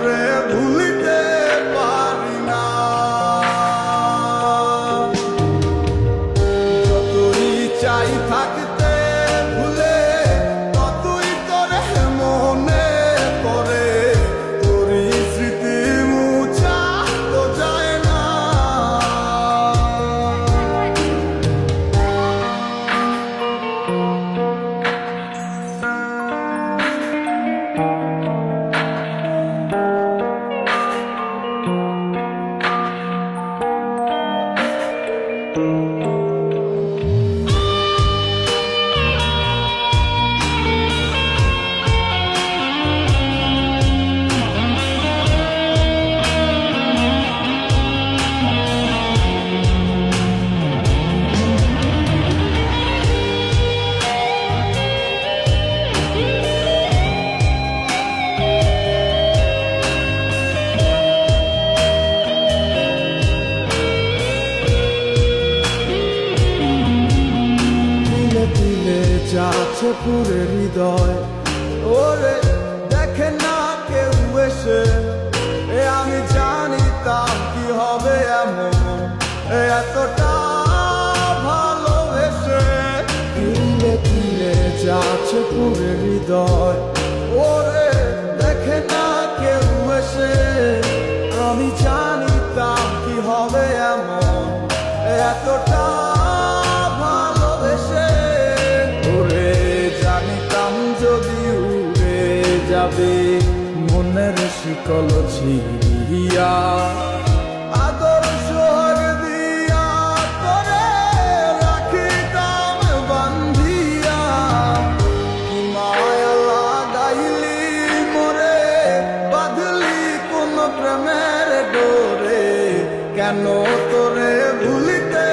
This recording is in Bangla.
তোরে ভুলিতে পারি না। যতই চাই থাকতে ভুলে, ততই তোরে মনে পড়ে। তোরই স্মৃতি মুছা তো যায় না। thank you যাচ্ছে পুরে হৃদয়। ওরে, দেখে না কেউ এসে, এ আমি জানিতাম কি হবে এমন। এতটা ভালোবেসে, তিলে তিলে যাচ্ছে পুরে হৃদয়। ওরে মনের শিকল ছিড়িয়া। আদর সোহাগ দিয়া তরে রাখিতাম বান্ধিয়া। কি মায়া লাগাইলি মোরে, বাঁধলি কোন প্রেমের ডোরে। কেন তোরে ভুলিতে